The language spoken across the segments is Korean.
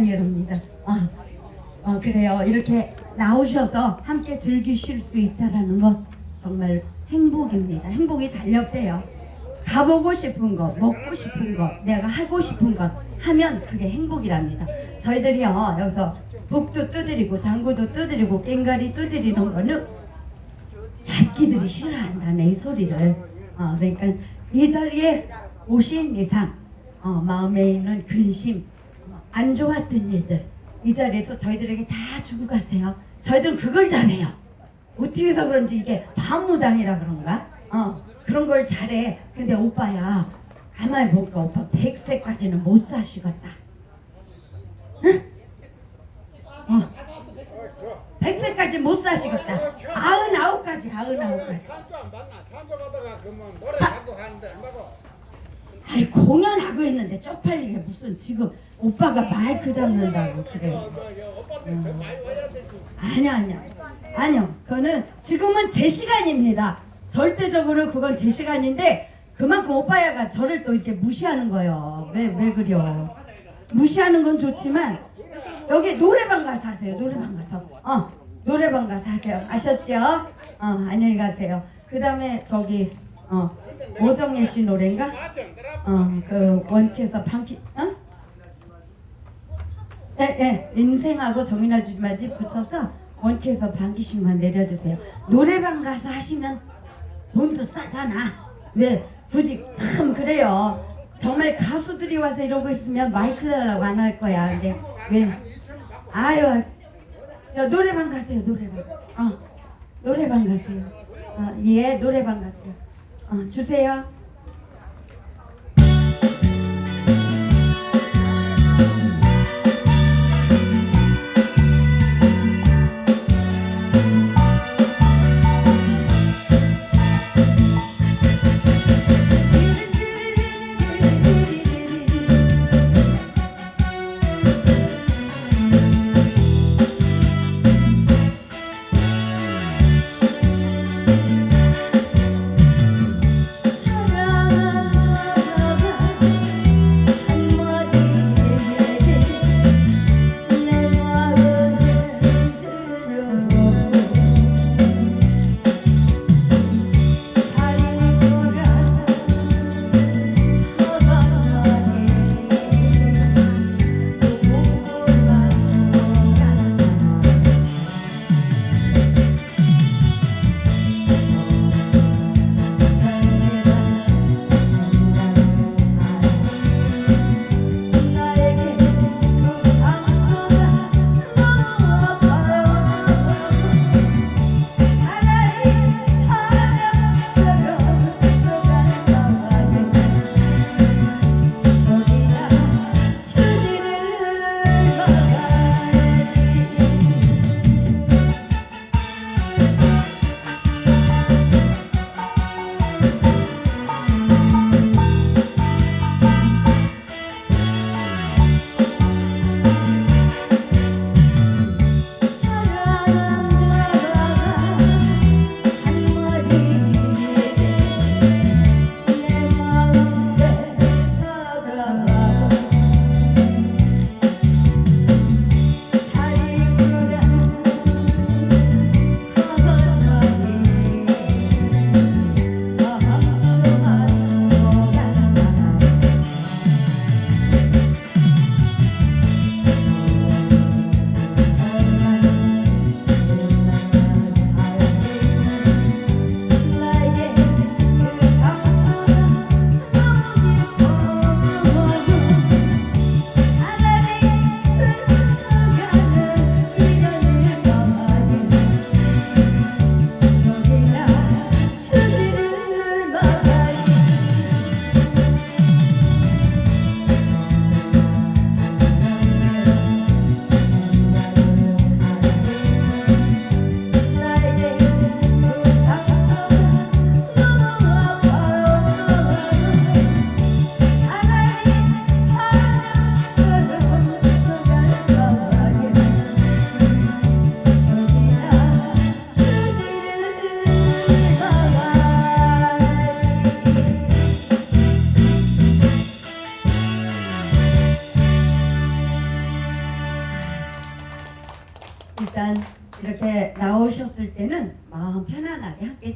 순간이랍니다. 아, 어, 그래요. 이렇게 나오셔서 함께 즐기실 수 있다라는 것 정말 행복입니다. 행복이 달렵대요. 가보고 싶은 거, 먹고 싶은 거, 내가 하고 싶은 것 하면 그게 행복이랍니다. 저희들이요 여기서 북도 두드리고 장구도 두드리고 깽가리 두드리는 거는 잡기들이 싫어한다네 이 소리를. 어, 그러니까 이 자리에 오신 이상 어, 마음에 있는 근심, 안 좋았던 일들 이 자리에서 저희들에게 다 주고 가세요. 저희들은 그걸 잘해요. 어떻게 해서 그런지 이게 반무당이라 그런가? 어 그런 걸 잘해. 근데 오빠야 가만히 보니까 오빠 100세까지는 못 사시겠다. 응? 어. 100세까지 못 사시겠다. 아흔아홉까지 아흔아홉까지. 산도 안 봤나? 산도 가다가 그러면 노래 하고 하는데 얼마고? 아이 공연하고 있는데 쪽팔리게 무슨 지금 오빠가 마이크 잡는다고 그래. 되지. 아니야 아니야. 아니요. 그거는 지금은 제 시간입니다. 절대적으로 그건 제 시간인데 그만큼 오빠야가 저를 또 이렇게 무시하는 거예요. 왜 왜 그려 무시하는 건 좋지만 여기 노래방 가서 하세요. 노래방 가서. 어 노래방 가서 하세요. 아셨죠? 어 안녕히 가세요. 그 다음에 저기 어 오정예 씨 노래인가 들어? 어그 원캐에서 방키 어? 예, 예, 인생하고 정인아 주마지 붙여서 원캐에서 반기씩만 내려주세요. 노래방 가서 하시면 돈도 싸잖아. 왜? 굳이 참 그래요. 정말 가수들이 와서 이러고 있으면 마이크 달라고 안 할 거야. 근데 왜? 아유, 저 노래방 가세요. 노래방. 어, 노래방 가세요. 어, 예, 노래방 가세요. 어, 주세요.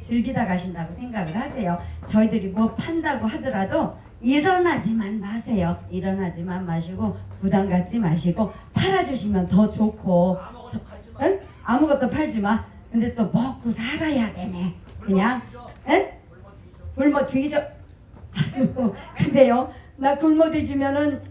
즐기다 가신다고 생각을 하세요. 저희들이 뭐 판다고 하더라도 일어나지만 마세요. 일어나지만 마시고 부담 갖지 마시고 팔아주시면 더 좋고 저- 응? 아무것도 팔지 마. 근데 또 먹고 살아야 되네. 그냥 응? 굶어 죽이죠. 근데요 나 굶어 뒤지면은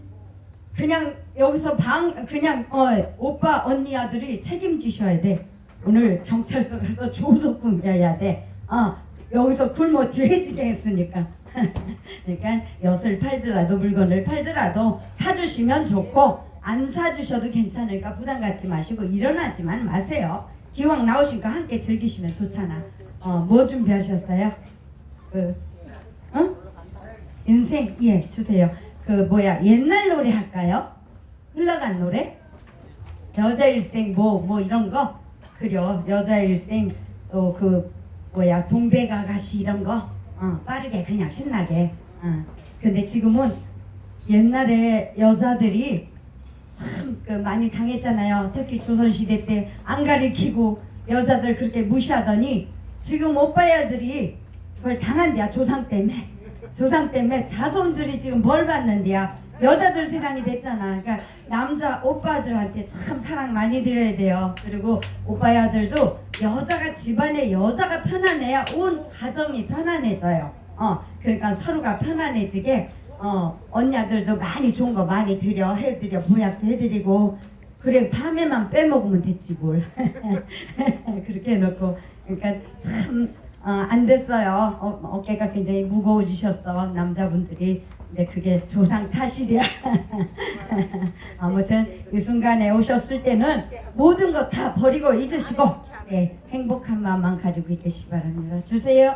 그냥 여기서 방 그냥 어 오빠 언니 아들이 책임지셔야 돼. 오늘 경찰서 가서 조속 구매해야 돼. 어 여기서 굶어 뒤해지게 했으니까. 그러니까 엿을 팔더라도 물건을 팔더라도 사주시면 좋고 안 사주셔도 괜찮으니까 부담 갖지 마시고 일어나지만 마세요. 기왕 나오시니까 함께 즐기시면 좋잖아. 어 뭐 준비하셨어요? 그 어? 인생 예 주세요. 그 뭐야 옛날 노래 할까요? 흘러간 노래? 여자 일생 뭐뭐 이런 거 그려 여자 일생 또그 뭐야 동백 아가씨 이런 거? 어, 빠르게 그냥 신나게. 어. 근데 지금은 옛날에 여자들이 참 그 많이 당했잖아요. 특히 조선시대 때 안 가리키고 여자들 그렇게 무시하더니 지금 오빠야들이 그걸 당한대야 조상 때문에. 조상 때문에 자손들이 지금 뭘 받는데야 여자들 세상이 됐잖아. 그러니까 남자 오빠들한테 참 사랑 많이 드려야 돼요. 그리고 오빠의 아들도 여자가 집안에 여자가 편안해야 온 가정이 편안해져요. 어, 그러니까 서로가 편안해지게 어, 언니 아들도 많이 좋은 거 많이 드려 해드려 보약도 해드리고 그래 밤에만 빼먹으면 됐지 뭘 그렇게 해놓고 그러니까 참 어, 안 됐어요. 어, 어깨가 굉장히 무거워지셨어 남자분들이. 근데 그게 조상 탓이랴. 아무튼 이 순간에 오셨을 때는 모든 것 다 버리고 잊으시고 네, 행복한 마음만 가지고 계시기 바랍니다. 주세요.